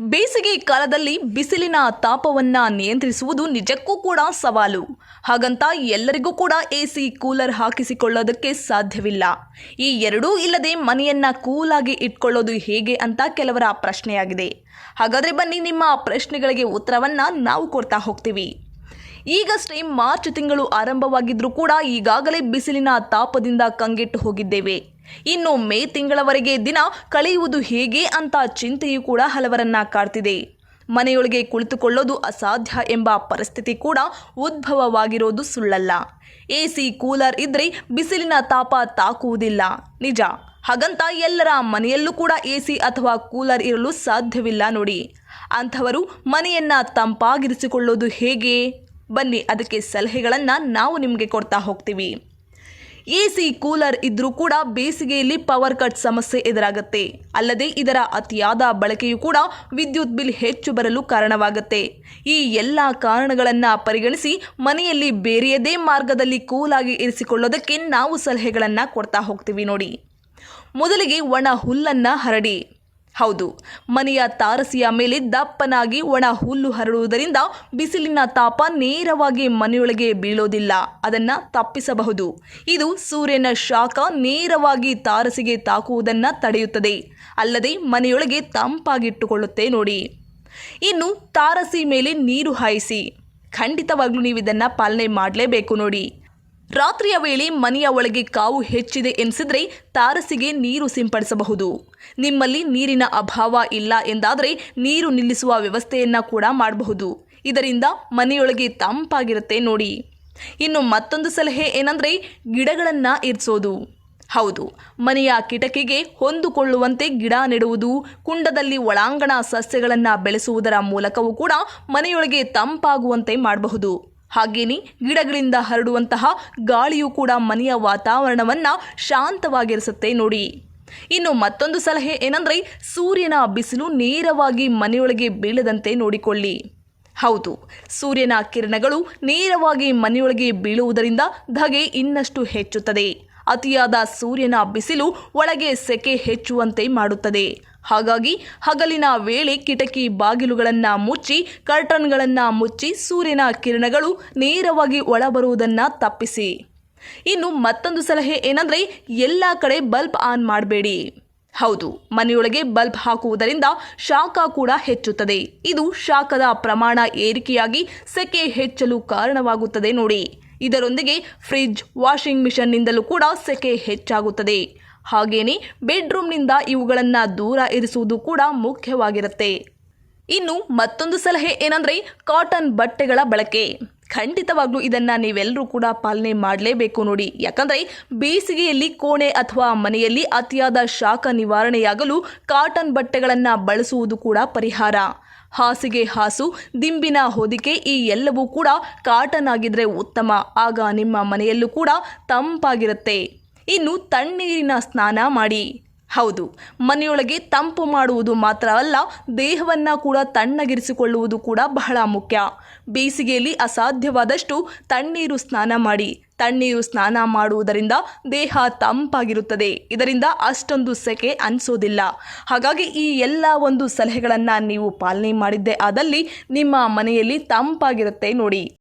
ಬೇಸಿಗೆ ಕಾಲದಲ್ಲಿ ಬಿಸಿಲಿನ ತಾಪವನ್ನ ನಿಯಂತ್ರಿಸುವುದು ನಿಜಕ್ಕೂ ಕೂಡ ಸವಾಲು. ಹಾಗಂತ ಎಲ್ಲರಿಗೂ ಕೂಡ ಎಸಿ ಕೂಲರ್ ಹಾಕಿಸಿಕೊಳ್ಳೋದಕ್ಕೆ ಸಾಧ್ಯವಿಲ್ಲ. ಈ ಎರಡೂ ಇಲ್ಲದೆ ಮನೆಯನ್ನ ಕೂಲಾಗಿ ಇಟ್ಕೊಳ್ಳೋದು ಹೇಗೆ ಅಂತ ಕೆಲವರ ಪ್ರಶ್ನೆಯಾಗಿದೆ. ಹಾಗಾದ್ರೆ ಬನ್ನಿ ನಿಮ್ಮ ಪ್ರಶ್ನೆಗಳಿಗೆ ಉತ್ತರವನ್ನ ನಾವು ಕೊಡ್ತಾ ಹೋಗ್ತೀವಿ. ಈಗಷ್ಟೇ ಮಾರ್ಚ್ ತಿಂಗಳು ಆರಂಭವಾಗಿದ್ರೂ ಕೂಡ ಈಗಾಗಲೇ ಬಿಸಿಲಿನ ತಾಪದಿಂದ ಕಂಗೆಟ್ಟು ಹೋಗಿದ್ದೇವೆ. ಇನ್ನು ಮೇ ತಿಂಗಳವರೆಗೆ ದಿನ ಕಳೆಯುವುದು ಹೇಗೆ ಅಂತ ಚಿಂತೆಯೂ ಕೂಡ ಹಲವರನ್ನ ಕಾಡ್ತಿದೆ. ಮನೆಯೊಳಗೆ ಕುಳಿತುಕೊಳ್ಳೋದು ಅಸಾಧ್ಯ ಎಂಬ ಪರಿಸ್ಥಿತಿ ಕೂಡ ಉದ್ಭವವಾಗಿರೋದು ಸುಳ್ಳಲ್ಲ. ಎಸಿ, ಕೂಲರ್ ಇದ್ರೆ ಬಿಸಿಲಿನ ತಾಪ ತಾಕುವುದಿಲ್ಲ. ನಿಜ, ಹಾಗಂತ ಎಲ್ಲರ ಮನೆಯಲ್ಲೂ ಕೂಡ ಎಸಿ ಅಥವಾ ಕೂಲರ್ ಇರಲು ಸಾಧ್ಯವಿಲ್ಲ ನೋಡಿ. ಅಂಥವರು ಮನೆಯನ್ನ ತಂಪಾಗಿರಿಸಿಕೊಳ್ಳೋದು ಹೇಗೆ? ಬನ್ನಿ, ಅದಕ್ಕೆ ಸಲಹೆಗಳನ್ನು ನಾವು ನಿಮಗೆ ಕೊಡ್ತಾ ಹೋಗ್ತೀವಿ. ಎ ಸಿ ಕೂಲರ್ ಇದ್ರೂ ಕೂಡ ಬೇಸಿಗೆಯಲ್ಲಿ ಪವರ್ ಕಟ್ ಸಮಸ್ಯೆ ಎದುರಾಗುತ್ತೆ. ಅಲ್ಲದೆ ಇದರ ಅತಿಯಾದ ಬಳಕೆಯು ಕೂಡ ವಿದ್ಯುತ್ ಬಿಲ್ ಹೆಚ್ಚು ಬರಲು ಕಾರಣವಾಗುತ್ತೆ. ಈ ಎಲ್ಲ ಕಾರಣಗಳನ್ನು ಪರಿಗಣಿಸಿ ಮನೆಯಲ್ಲಿ ಬೇರೆಯದೇ ಮಾರ್ಗದಲ್ಲಿ ಕೂಲಾಗಿ ಇರಿಸಿಕೊಳ್ಳೋದಕ್ಕೆ ನಾವು ಸಲಹೆಗಳನ್ನು ಕೊಡ್ತಾ ಹೋಗ್ತೀವಿ ನೋಡಿ. ಮೊದಲಿಗೆ ಒಣ ಹುಲ್ಲನ್ನು ಹರಡಿ. ಹೌದು, ಮನೆಯ ತಾರಸಿಯ ಮೇಲೆ ದಪ್ಪನಾಗಿ ಒಣ ಹುಲ್ಲು ಹರಡುವುದರಿಂದ ಬಿಸಿಲಿನ ತಾಪ ನೇರವಾಗಿ ಮನೆಯೊಳಗೆ ಬೀಳೋದಿಲ್ಲ, ಅದನ್ನು ತಪ್ಪಿಸಬಹುದು. ಇದು ಸೂರ್ಯನ ಶಾಖ ನೇರವಾಗಿ ತಾರಸಿಗೆ ತಾಕುವುದನ್ನು ತಡೆಯುತ್ತದೆ, ಅಲ್ಲದೆ ಮನೆಯೊಳಗೆ ತಂಪಾಗಿಟ್ಟುಕೊಳ್ಳುತ್ತೆ ನೋಡಿ. ಇನ್ನು ತಾರಸಿ ಮೇಲೆ ನೀರು ಹಾಯಿಸಿ, ಖಂಡಿತವಾಗ್ಲೂ ನೀವು ಇದನ್ನು ಪಾಲನೆ ಮಾಡಲೇಬೇಕು ನೋಡಿ. ರಾತ್ರಿಯ ವೇಳೆ ಮನೆಯ ಒಳಗೆ ಕಾವು ಹೆಚ್ಚಿದೆ ಎನಿಸಿದ್ರೆ ತಾರಸಿಗೆ ನೀರು ಸಿಂಪಡಿಸಬಹುದು. ನಿಮ್ಮಲ್ಲಿ ನೀರಿನ ಅಭಾವ ಇಲ್ಲ ಎಂದಾದರೆ ನೀರು ನಿಲ್ಲಿಸುವ ವ್ಯವಸ್ಥೆಯನ್ನ ಕೂಡ ಮಾಡಬಹುದು. ಇದರಿಂದ ಮನೆಯೊಳಗೆ ತಂಪಾಗಿರುತ್ತೆ ನೋಡಿ. ಇನ್ನು ಮತ್ತೊಂದು ಸಲಹೆ ಏನಂದ್ರೆ ಗಿಡಗಳನ್ನು ಇರಿಸೋದು. ಹೌದು, ಮನೆಯ ಕಿಟಕಿಗೆ ಹೊಂದಿಕೊಳ್ಳುವಂತೆ ಗಿಡ ನೆಡುವುದು, ಕುಂಡದಲ್ಲಿ ಒಳಾಂಗಣ ಸಸ್ಯಗಳನ್ನು ಬೆಳೆಸುವುದರ ಮೂಲಕವೂ ಕೂಡ ಮನೆಯೊಳಗೆ ತಂಪಾಗುವಂತೆ ಮಾಡಬಹುದು. ಹಾಗೇನೆ ಗಿಡಗಳಿಂದ ಹರಡುವಂತಹ ಗಾಳಿಯು ಕೂಡ ಮನೆಯ ವಾತಾವರಣವನ್ನು ಶಾಂತವಾಗಿರಿಸುತ್ತೆ ನೋಡಿ. ಇನ್ನು ಮತ್ತೊಂದು ಸಲಹೆ ಏನಂದ್ರೆ ಸೂರ್ಯನ ಬಿಸಿಲು ನೇರವಾಗಿ ಮನೆಯೊಳಗೆ ಬೀಳದಂತೆ ನೋಡಿಕೊಳ್ಳಿ. ಹೌದು, ಸೂರ್ಯನ ಕಿರಣಗಳು ನೇರವಾಗಿ ಮನೆಯೊಳಗೆ ಬೀಳುವುದರಿಂದ ಧಗೆ ಇನ್ನಷ್ಟು ಹೆಚ್ಚುತ್ತದೆ. ಅತಿಯಾದ ಸೂರ್ಯನ ಬಿಸಿಲು ಒಳಗೆ ಸೆಕೆ ಹೆಚ್ಚುವಂತೆ ಮಾಡುತ್ತದೆ. ಹಾಗಾಗಿ ಹಗಲಿನ ವೇಳೆ ಕಿಟಕಿ ಬಾಗಿಲುಗಳನ್ನು ಮುಚ್ಚಿ ಕರ್ಟನ್ಗಳನ್ನು ಮುಚ್ಚಿ ಸೂರ್ಯನ ಕಿರಣಗಳು ನೇರವಾಗಿ ಒಳಬರುವುದನ್ನು ತಪ್ಪಿಸಿ. ಇನ್ನು ಮತ್ತೊಂದು ಸಲಹೆ ಏನಂದ್ರೆ ಎಲ್ಲ ಕಡೆ ಬಲ್ಬ್ ಆನ್ ಮಾಡಬೇಡಿ. ಹೌದು, ಮನೆಯೊಳಗೆ ಬಲ್ಬ್ ಹಾಕುವುದರಿಂದ ಶಾಖ ಕೂಡ ಹೆಚ್ಚುತ್ತದೆ. ಇದು ಶಾಖದ ಪ್ರಮಾಣ ಏರಿಕೆಯಾಗಿ ಸೆಕೆ ಹೆಚ್ಚಲು ಕಾರಣವಾಗುತ್ತದೆ ನೋಡಿ. ಇದರೊಂದಿಗೆ ಫ್ರಿಜ್ ವಾಷಿಂಗ್ ಮಿಷನ್ನಿಂದಲೂ ಕೂಡ ಸೆಕೆ ಹೆಚ್ಚಾಗುತ್ತದೆ. ಹಾಗೆಯೇ ಬೆಡ್ರೂಮ್ನಿಂದ ಇವುಗಳನ್ನು ದೂರ ಇರಿಸುವುದು ಕೂಡ ಮುಖ್ಯವಾಗಿರುತ್ತೆ. ಇನ್ನು ಮತ್ತೊಂದು ಸಲಹೆ ಏನಂದರೆ ಕಾಟನ್ ಬಟ್ಟೆಗಳ ಬಳಕೆ. ಖಂಡಿತವಾಗ್ಲೂ ಇದನ್ನ ನೀವೆಲ್ಲರೂ ಕೂಡ ಪಾಲನೆ ಮಾಡಲೇಬೇಕು ನೋಡಿ. ಯಾಕಂದ್ರೆ ಬೇಸಿಗೆಯಲ್ಲಿ ಕೋಣೆ ಅಥವಾ ಮನೆಯಲ್ಲಿ ಅತಿಯಾದ ಶಾಖ ನಿವಾರಣೆಯಾಗಲು ಕಾಟನ್ ಬಟ್ಟೆಗಳನ್ನು ಬಳಸುವುದು ಕೂಡ ಪರಿಹಾರ. ಹಾಸಿಗೆ ಹಾಸು, ದಿಂಬಿನ ಹೊದಿಕೆ ಈ ಎಲ್ಲವೂ ಕೂಡ ಕಾಟನ್ ಆಗಿದ್ರೆ ಉತ್ತಮ. ಆಗ ನಿಮ್ಮ ಮನೆಯಲ್ಲೂ ಕೂಡ ತಂಪಾಗಿರುತ್ತೆ. ಇನ್ನು ತಣ್ಣೀರಿನ ಸ್ನಾನ ಮಾಡಿ. ಹೌದು, ಮನೆಯೊಳಗೆ ತಂಪು ಮಾಡುವುದು ಮಾತ್ರವಲ್ಲ ದೇಹವನ್ನು ಕೂಡ ತಣ್ಣಗಿರಿಸಿಕೊಳ್ಳುವುದು ಕೂಡ ಬಹಳ ಮುಖ್ಯ. ಬೇಸಿಗೆಯಲ್ಲಿ ಅಸಾಧ್ಯವಾದಷ್ಟು ತಣ್ಣೀರು ಸ್ನಾನ ಮಾಡಿ. ತಣ್ಣೀರು ಸ್ನಾನ ಮಾಡುವುದರಿಂದ ದೇಹ ತಂಪಾಗಿರುತ್ತದೆ. ಇದರಿಂದ ಅಷ್ಟೊಂದು ಸೆಕೆ ಅನಿಸೋದಿಲ್ಲ. ಹಾಗಾಗಿ ಈ ಎಲ್ಲ ಒಂದು ಸಲಹೆಗಳನ್ನು ನೀವು ಪಾಲನೆ ಮಾಡಿದ್ದೇ ಆದಲ್ಲಿ ನಿಮ್ಮ ಮನೆಯಲ್ಲಿ ತಂಪಾಗಿರುತ್ತೆ ನೋಡಿ.